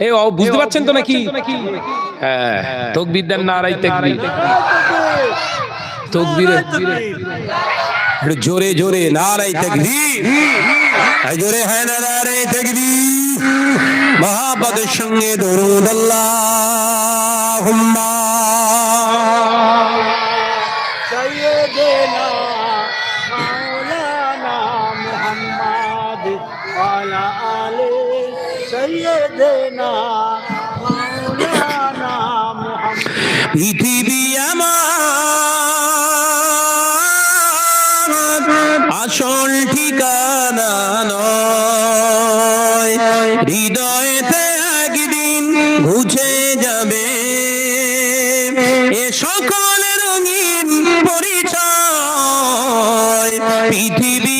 এ, ও বুঝতে পারছেন তো নাকি? হ্যাঁ তকবির। না জোরে জোরে নারাই জোরে হ্যাঁ নারাই তাকবীর। মহাপদের সঙ্গে দরুদ আল্লাহুম্মা। দিয়ে দে আসল ঠিকানা নয়। হৃদয়তে একদিন বুঝে যাবে। এ সকল রঙিন পরিচয়। পৃথিবী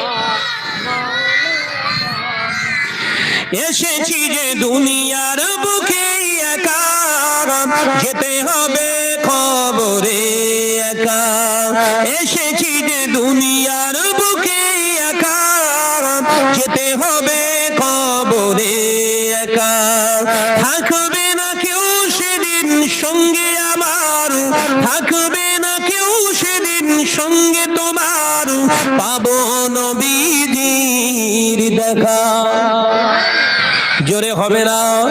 এসেছি যে দুনিয়ার বুকে একা। যেতে হবে খবরে একা। এসেছি যে দুনিয়ার বুকে একা। যেতে হবে খবরে একা। থাকবে না কেউ সেদিন সঙ্গে আমার। থাকবে না কেউ সেদিন সঙ্গে তোমার। পাবো নবীজির দেখা। জোরে হবে না।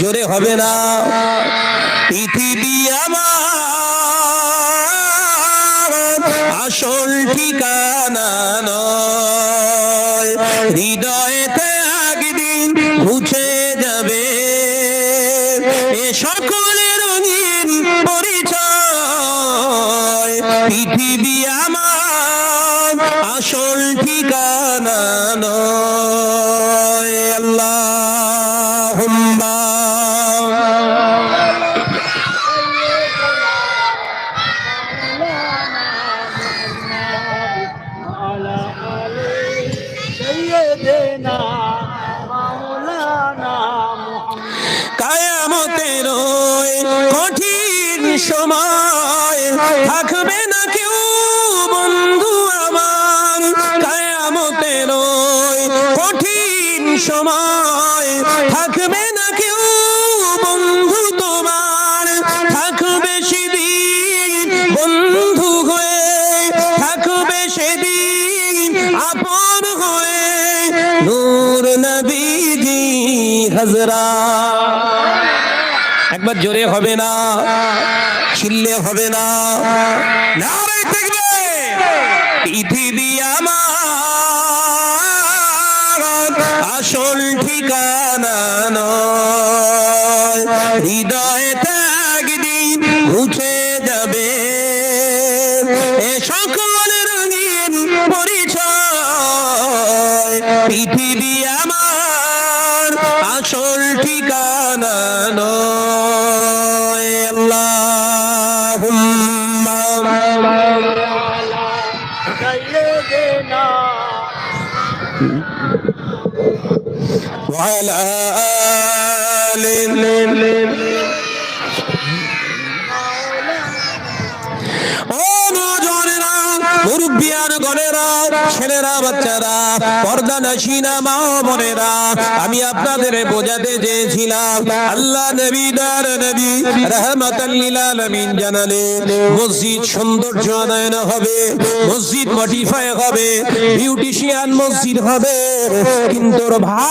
জোরে হবে না। পৃথিবী আমার আসল ঠিকানা নয়। হৃদয়েতে একদিন মুছে যাবে। এ সকলের রঙিন পরিচয়। পৃথিবী আমার আসল ঠিকানা নয়। ওই কঠিন সময় থাকবে না কেউ, বন্ধু আমার কায়ামতের ওই কঠিন সময় থাকবে না কেউ, বন্ধু তোমার, থাকবে সেদিন, বন্ধু হয়ে, থাকবে সেদিন, আপন হয়ে, নূর নবীজি, হাজরা। একবার জোরে হবে না, চিল্লে হবে না। পৃথিবী আমার আসল ঠিকানা নয়। একদিন মুছে যাবে। এ সকল রঙিন পরিচয় পৃথিবী আমার وعلى آل মুরব্বিয়ান গণেরা, ছেলেরা, বাচ্চারা, পর্দা নাসিনা মা বোনেরা, আমি আপনাদের বোঝাতে চেয়েছিলাম। আল্লাহ নবী দার নবী, রহমাতাল লিল আলামিন জানালে, মসজিদ সৌন্দর্য আদায়ন হবে, মসজিদ মডিফাই হবে, বিউটিশিয়ান মসজিদ হবে, কিন্তু ভাব